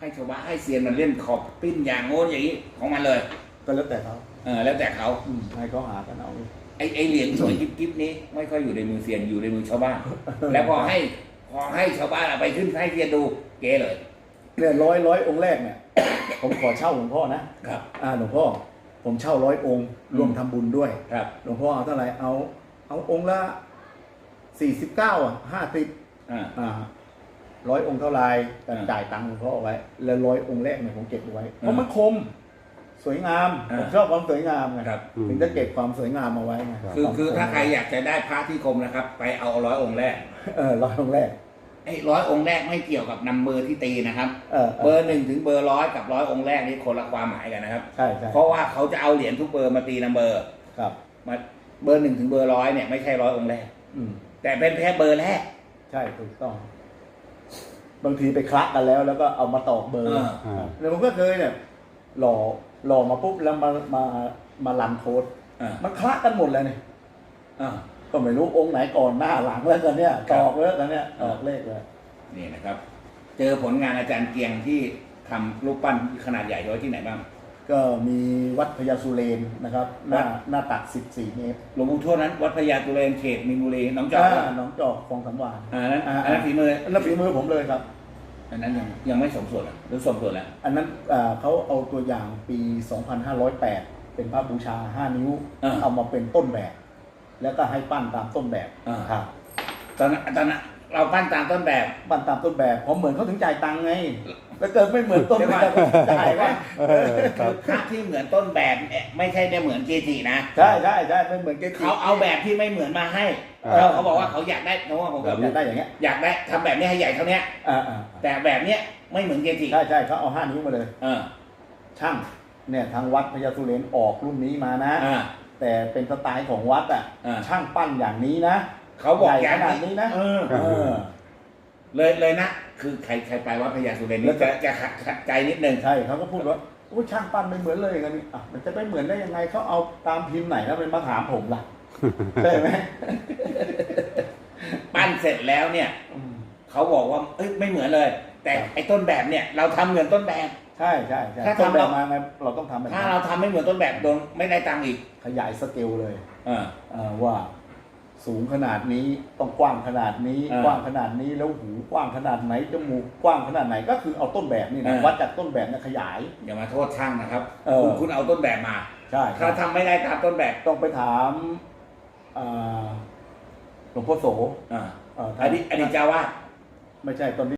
ให้ชาวบ้านให้เซียนมันเล่นขอบปิ้นอย่างโน้นอย่างนี้ของมันเลย ก็แล้วแต่เขาเออแล้วแต่เขาอืมให้เขาหากันเอาไอไอเหรียญสวยกิ๊บกิ๊บนี้ไม่ค่อยอยู่ในมือเซียนอยู่ในมือชาวบ้าน แล้วพอให้พอให้ชาวบ้านเอาไปขึ้นให้เซียนดูเก๋เลย เนี่ยร้อยร้อยองค์แรกเนี่ย ผมขอเช่าหลวงพ่อนะครับ อ่าหลวงพ่อ ผมเช่าร้อยองค์อืมรวมทำบุญด้วย ครับ หลวงพ่อเอาเท่าไหร่เอา เอาองค์ละสี่สิบเก้าอะห้าสิบอ่า อ่า ร้อยองค์เท่าไหรแต่อ่าจ่ายตังค์หลวงพ่อเอาไว้ แล้วร้อยองค์แรกเนี่ยผมเก็บเอาไว้เพราะอ่ามัมันคม สวยงามอ่าผมชอบความสวยงามไงครับ ถึงจะเก็บความสวยงามเอาไว้ไงคือวมคือสวยถ้าใครงมอยากจะได้พระที่คมนะครับ ไปเอาร้อยองค์แรกเออร้อยองค์แรกไอ้ร้อยองค์แรกไม่เกี่ยวกับนำเบอร์ที่ตีนะครับเออเบอร์หนึ่งถึงเบอร์ร้อยกับร้อยองค์แรกนี่คนละความหมายกันนะครับใช่ใช่เพราะว่าเขาจะเอาเหรียญทุกเบอร์มาตีนำเบอร์ครับมาเบอร์หนึ่งถึงเบอร์ร้อยเนี่ยไม่ใช่ร้อยองค์แรกอืมแต่เป็นแค่เบอร์แรก ใช่ถูกต้อง บางทีไปคละกันแล้ว แล้วก็เอามาตอกเบอร์เอออ่า แล้วผมก็เคยเนี่ยหล่อหล่อมาปุ๊บแล้วมามามาลันโค้ดอ่ามันคละกันหมดเลยเนี่ยอ่า ก็ไม่รู้องค์ไหนก่อนหน้าหลังแล้วกันเนี่ยครัตบอกแล้วกันเนี่ยตอกเลขเลย นี่นะครับ เจอผลงานอาจารย์เกียงที่ทำรูปปั้นขนาดใหญ่ไว้ที่ไหนบ้างก็มีวัดพญาสุเรนนะครับ หน้าวัดหน้าตัก 14 เมตรหลวงปู่ทวดนั้น วัดพญาตุเรนเขตมีนบุรีหน้องจอกอ่าหน้องจอกคลองสำวาน อ่านั้นอ่า อันนั้นฝีมือ อันนั้นฝีมือผมเลยครับ อันนั้นยังยังไม่สมส่วนเหรอหรือสมส่วนแล้วอันนั้นอ่าเขาเอาตัวอย่างปี 2508 เป็นพระบูชา 5 นิ้วอ่าเอามาเป็นต้นแบบ แล้วก็ให้ปั้นตามต้นแบบอ่าครับตอนนั้นตอนนั้นเราปั้นตามต้นแบบ ปั้นตามต้นแบบพอเหมือนเขาถึงจ่ายตังค์ไง แล้วเกิดไม่เหมือนต้นแบบเดี๋ยวก่อนจ่ายว่า เออครับพระที่เหมือนต้นแบบเนี่ยไม่ใช่ได้เหมือนเกจินะใช่ใช่ใช่ไม่เหมือนเกจิ เขาเอาแบบที่ไม่เหมือนมาให้อ่า แล้วเขาบอกว่าเขาอยากได้เพราะว่าผมแบบอยากได้อย่างเงี้ยอยากได้ทำแบบนี้ให้ใหญ่เท่าเนี้ย อ่าอ่าแต่แบบเนี้ยไม่เหมือนเกจิใช่ใช่เขาเอาห้านิ้วมาเลย เออช่างเนี่ยทางวัดพญาสุเรนออกรุ่นนี้มานะ อ่า แต่เป็นสไตล์ของวัดอะอ่า ช่างปั้นอย่างนี้นะเขาบอกใหญ่อย่างขนาดนี้นะเออเออ เลยเลยนะ คือใครใครไปวัดพญาสุเรนแล้นี่วจะจะจะขัดขัดใจนิดนึงใช่เขาก็พูดว่าโอ้ช่างปั้นไม่เหมือนเลยอย่างนี้อะมันจะไม่เหมือนได้ยังไงเขาเอาตามพิมพ์ไหนแล้วเป็นมาถามผมล่ะใช่ไหมปั้นเสร็จแล้วเนี่ยอืมเขาบอกว่าเอ้ยไม่เหมือนเลย แต่ครับไอ้ต้นแบบเนี่ย เราทำเหมือนต้นแบบใช่ใช่ใช่ถ้าต้นทำแบเราบมาไงเราต้องทำแบบถ้านั้นเราทำไม่เหมือนต้นแบบโดนไม่ได้ตังค์อีกขยายสเกลเลย เออเอ่อว่า สูงขนาดนี้ต้องกว้างขนาดนี้ อ่ากว้างขนาดนี้แล้วหูกว้างขนาดไหนจมูกกว้างขนาดไหนก็คือเอาต้นแบบนี่นะอ่า วัดจากต้นแบบเนี่ยขยาย อย่ามาโทษช่างนะครับเออ คุณคุณเอาต้นแบบมา ใช่คถ้ารับทำไม่ได้ตามต้นแบบต้องไปถามอ่าหลวงพ่อโสอ่าเอ่ออดีตอดีตเจ้าวาด ไม่ใช่ตอนนี้